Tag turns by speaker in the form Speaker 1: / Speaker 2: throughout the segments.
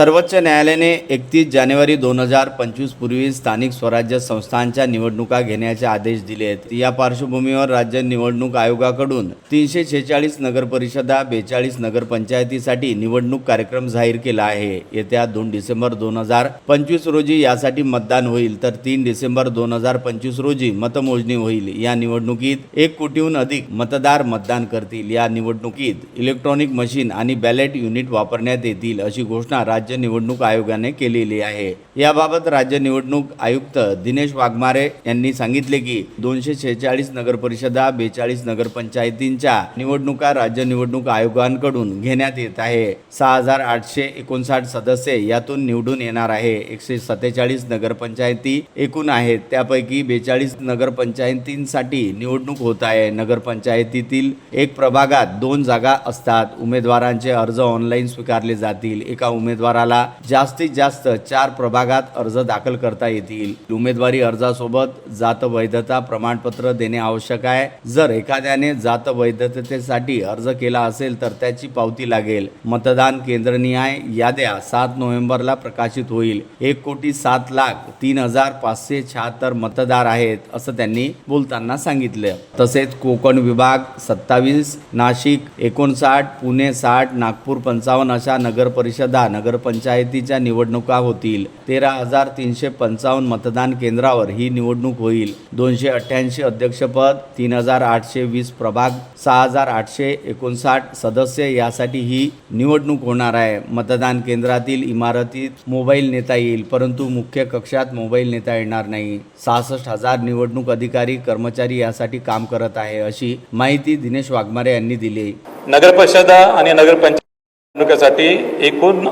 Speaker 1: सर्वोच्च न्यायालयाने एकतीस जानेवारी दोन हजार पंचवीस पूर्वी स्थानिक स्वराज्य संस्थांच्या निवडणुका घेण्याचे आदेश दिले आहेत. या पार्श्वभूमीवर राज्य निवडणूक आयोगाकडून तीनशे शेहेचाळीस नगरपरिषदा बेचाळीस नगरपंचायतीसाठी निवडणूक कार्यक्रम जाहीर केला आहे. येत्या दोन डिसेंबर दोन हजार पंचवीस रोजी यासाठी मतदान होईल तर तीन डिसेंबर दोन हजार पंचवीस रोजी मतमोजणी होईल. या निवडणुकीत एक कोटीहून अधिक मतदार मतदान करतील. या निवडणुकीत इलेक्ट्रॉनिक मशीन आणि बॅलेट युनिट वापरण्यात येतील अशी घोषणा राज्य निवडणूक आयोगाने केलेली आहे. याबाबत राज्य निवडणूक आयुक्त दिनेश वाघमारे यांनी सांगितले की दोनशे शेहेचाळीस नगरपरिषदा बेचाळीस नगरपंचायतींच्या निवडणुका राज्य निवडणूक आयोगांकडून घेण्यात येत आहे. सहा हजार आठशे एकोणसाठ सदस्य यातून निवडून येणार आहे. एकशे सत्तेचाळीस नगरपंचायती एकूण आहेत. त्यापैकी बेचाळीस नगरपंचायतींसाठी निवडणूक होत आहे. नगरपंचायतीतील एक प्रभागात दोन जागा असतात. उमेदवारांचे अर्ज ऑनलाईन स्वीकारले जातील. एका उमेदवाराला जास्तीत जास्त चार प्रभाग भागात अर्ज दाखल करता येतील. उमेदवारी अर्जासोबत जात वैधता प्रमाणपत्र देणे आवश्यक आहे. जर एखाद्याने जात वैधतेसाठी अर्ज केला असेल तर त्याची पावती लागेल. मतदान केंद्रनिहाय याद्या सात नोव्हेंबरला प्रकाशित होईल. एक कोटी सात लाख तीन हजार पाचशे शहात्तर मतदार आहेत असं त्यांनी बोलताना सांगितलं. तसेच कोकण विभाग सत्तावीस नाशिक एकोणसाठ पुणे साठ नागपूर पंचावन्न अशा नगर परिषदा नगरपंचायतीच्या निवडणुका होतील. तेरा हजार तीनशे पंचावन्न मतदान केंद्रावर ही निवडणूक होईल. दोनशे अठ्ठ्याऐंशी अध्यक्षपद तीन हजार आठशे वीस प्रभाग सहा हजार आठशे एकोणसाठ सदस्य यासाठी ही निवडणूक होणार आहे. मतदान केंद्रातील इमारतीत मोबाईल नेता येईल परंतु मुख्य कक्षात मोबाईल नेता येणार नाही. सहासष्ट हजार निवडणूक अधिकारी कर्मचारी यासाठी काम करत आहे अशी माहिती दिनेश वाघमारे यांनी दिली.
Speaker 2: नगरपरिषदा आणि नगरपंचायत निवडणुकीसाठी एकूण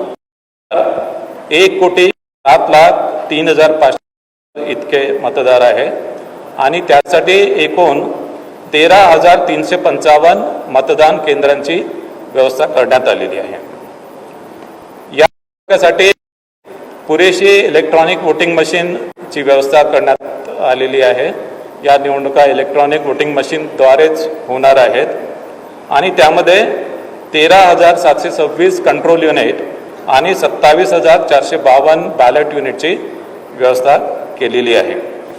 Speaker 2: एक कोटी सात लाख तीन हजार पाचशे इतके मतदार आहे. आणि त्यासाठी एकूण तेरा हजार तीनशे पंचावन्न मतदान केंद्रांची व्यवस्था करण्यात आलेली आहे. या पुरेशी इलेक्ट्रॉनिक वोटिंग मशीनची व्यवस्था करण्यात आलेली आहे. या निवडणुका इलेक्ट्रॉनिक वोटिंग मशीनद्वारेच होणार आहेत. आणि त्यामध्ये तेरा हजार सातशे सव्वीस कंट्रोल युनिट आणि सत्तावीस हजार चारशे बावन्न बॅलेट युनिटची व्यवस्था केलेली आहे.